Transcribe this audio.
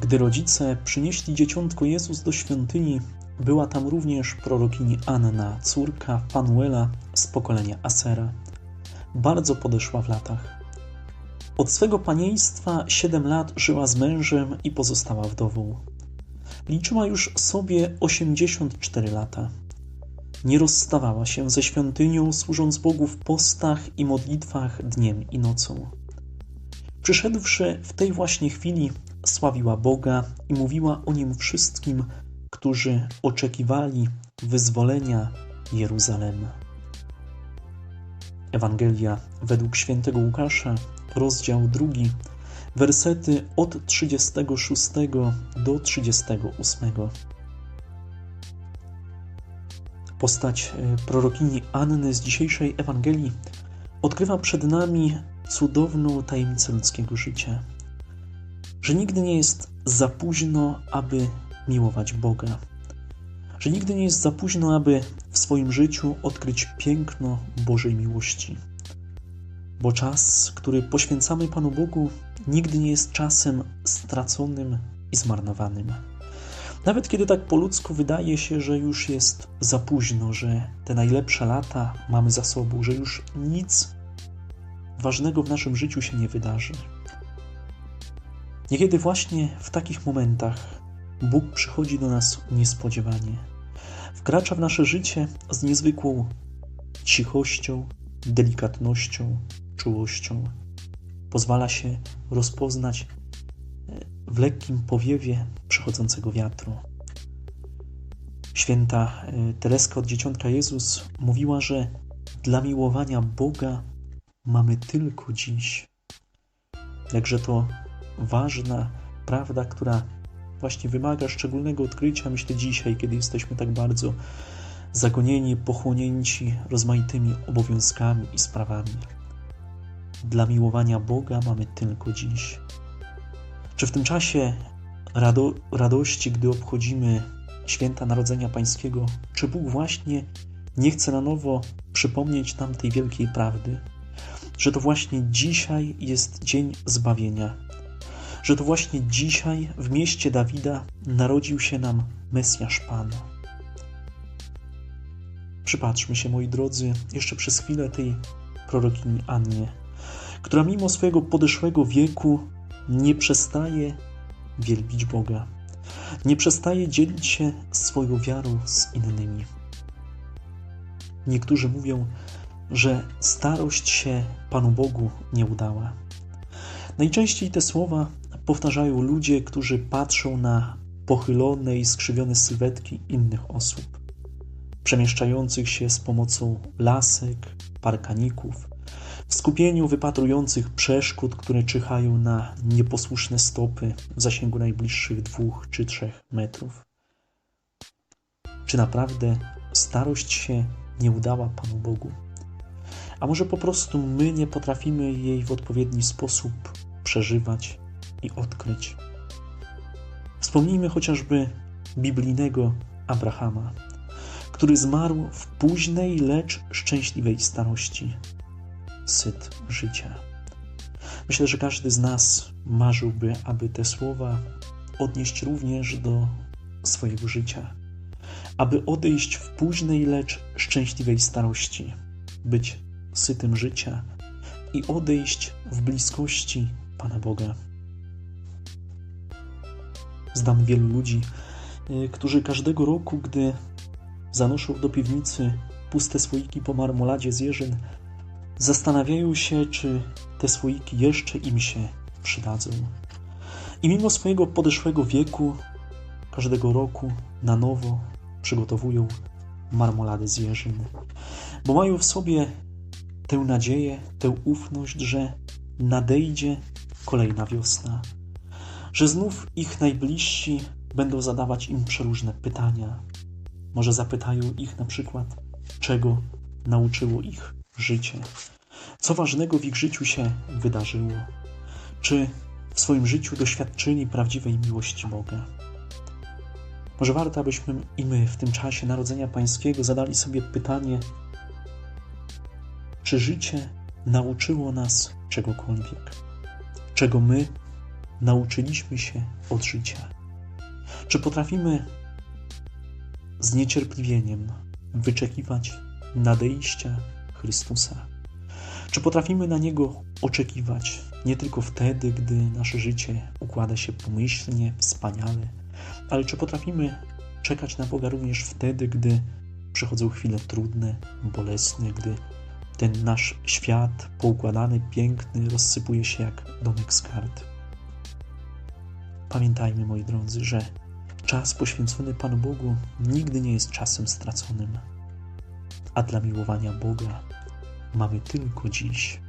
Gdy rodzice przynieśli dzieciątko Jezus do świątyni, była tam również prorokini Anna, córka Fanuela z pokolenia Asera. Bardzo podeszła w latach. Od swego panieństwa siedem lat żyła z mężem i pozostała wdową. Liczyła już sobie 84 lata. Nie rozstawała się ze świątynią, służąc Bogu w postach i modlitwach dniem i nocą. Przyszedłszy w tej właśnie chwili, sławiła Boga i mówiła o nim wszystkim, którzy oczekiwali wyzwolenia Jeruzalem. Ewangelia według świętego Łukasza, rozdział drugi, wersety od 36 do 38. Postać e, prorokini Anny z dzisiejszej Ewangelii odkrywa przed nami cudowną tajemnicę ludzkiego życia. Że nigdy nie jest za późno, aby miłować Boga. Że nigdy nie jest za późno, aby w swoim życiu odkryć piękno Bożej miłości. Bo czas, który poświęcamy Panu Bogu, nigdy nie jest czasem straconym i zmarnowanym. Nawet kiedy tak po ludzku wydaje się, że już jest za późno, że te najlepsze lata mamy za sobą, że już nic ważnego w naszym życiu się nie wydarzy. Niekiedy właśnie w takich momentach Bóg przychodzi do nas niespodziewanie. Wkracza w nasze życie z niezwykłą cichością, delikatnością, czułością. Pozwala się rozpoznać e, w lekkim powiewie przychodzącego wiatru. Święta e, Tereska od Dzieciątka Jezus mówiła, że dla miłowania Boga mamy tylko dziś. Jakże to ważna prawda, która właśnie wymaga szczególnego odkrycia, myślę dzisiaj, kiedy jesteśmy tak bardzo zagonieni, pochłonięci rozmaitymi obowiązkami i sprawami. Dla miłowania Boga mamy tylko dziś. Czy w tym czasie rado radości, gdy obchodzimy święta Narodzenia Pańskiego, czy Bóg właśnie nie chce na nowo przypomnieć nam tej wielkiej prawdy, że to właśnie dzisiaj jest dzień zbawienia, że to właśnie dzisiaj w mieście Dawida narodził się nam Mesjasz Pan. Przypatrzmy się, moi drodzy, jeszcze przez chwilę tej prorokini Annie, która mimo swojego podeszłego wieku nie przestaje wielbić Boga, nie przestaje dzielić się swoją wiarą z innymi. Niektórzy mówią, że starość się Panu Bogu nie udała. Najczęściej te słowa powtarzają ludzie, którzy patrzą na pochylone i skrzywione sylwetki innych osób, przemieszczających się z pomocą lasek, parkaników, w skupieniu wypatrujących przeszkód, które czyhają na nieposłuszne stopy w zasięgu najbliższych dwóch czy trzech metrów. Czy naprawdę starość się nie udała Panu Bogu? A może po prostu my nie potrafimy jej w odpowiedni sposób przeżywać i odkryć. Wspomnijmy chociażby biblijnego Abrahama, który zmarł w późnej, lecz szczęśliwej starości, syt życia. Myślę, że każdy z nas marzyłby, aby te słowa odnieść również do swojego życia, aby odejść w późnej, lecz szczęśliwej starości, być sytym życia i odejść w bliskości Pana Boga. Znam wielu ludzi, y, którzy każdego roku, gdy zanoszą do piwnicy puste słoiki po marmoladzie z jeżyn, zastanawiają się, czy te słoiki jeszcze im się przydadzą. I mimo swojego podeszłego wieku, każdego roku na nowo przygotowują marmolady z jeżyn, bo mają w sobie tę nadzieję, tę ufność, że nadejdzie kolejna wiosna, że znów ich najbliżsi będą zadawać im przeróżne pytania. Może zapytają ich na przykład, czego nauczyło ich życie, co ważnego w ich życiu się wydarzyło, czy w swoim życiu doświadczyli prawdziwej miłości Boga. Może warto, abyśmy i my w tym czasie Narodzenia Pańskiego zadali sobie pytanie, czy życie nauczyło nas czegokolwiek, czego my nauczyliśmy się od życia? Czy potrafimy z niecierpliwieniem wyczekiwać nadejścia Chrystusa? Czy potrafimy na Niego oczekiwać nie tylko wtedy, gdy nasze życie układa się pomyślnie, wspaniale, ale czy potrafimy czekać na Boga również wtedy, gdy przychodzą chwile trudne, bolesne, gdy ten nasz świat poukładany, piękny rozsypuje się jak domek z kart? Pamiętajmy, moi drodzy, że czas poświęcony Panu Bogu nigdy nie jest czasem straconym, a dla miłowania Boga mamy tylko dziś.